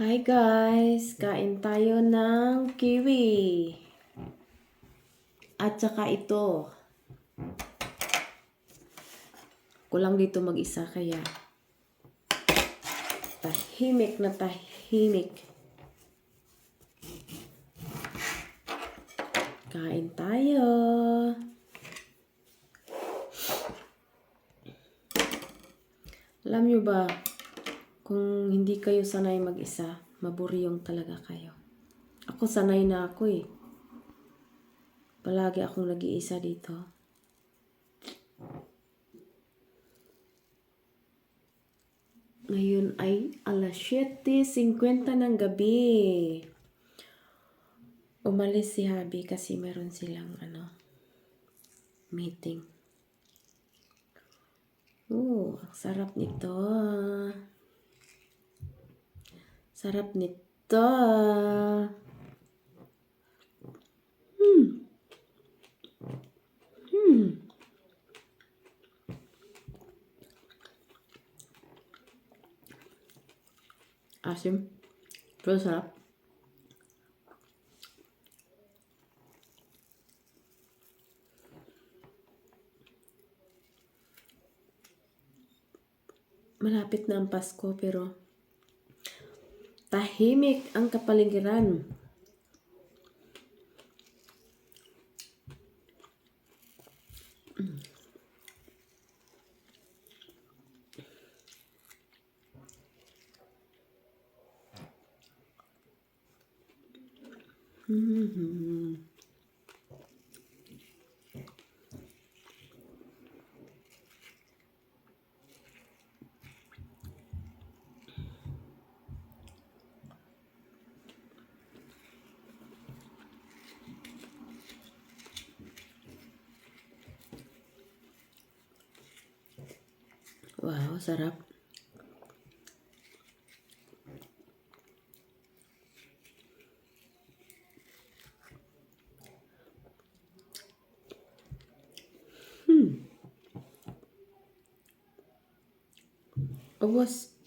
Hi guys! Kain tayo ng kiwi. At saka ito. Kulang dito mag-isa kaya tahimik na tahimik. Kain tayo. Alam nyo ba, kung hindi kayo sanay mag-isa, maburyong talaga kayo. Ako sanay na ako eh. Palagi akong nag-iisa dito. Ngayon ay alas 7.50 ng gabi. Umalis si Habi kasi meron silang ano, meeting. Oh, ang sarap nito. Sarap nito. Hmm. Hmm. Asim. Pero sarap. Malapit na ang Pasko pero tahimik ang kapaligiran. Mhm. Wow, sarap. Hmm. Ubos.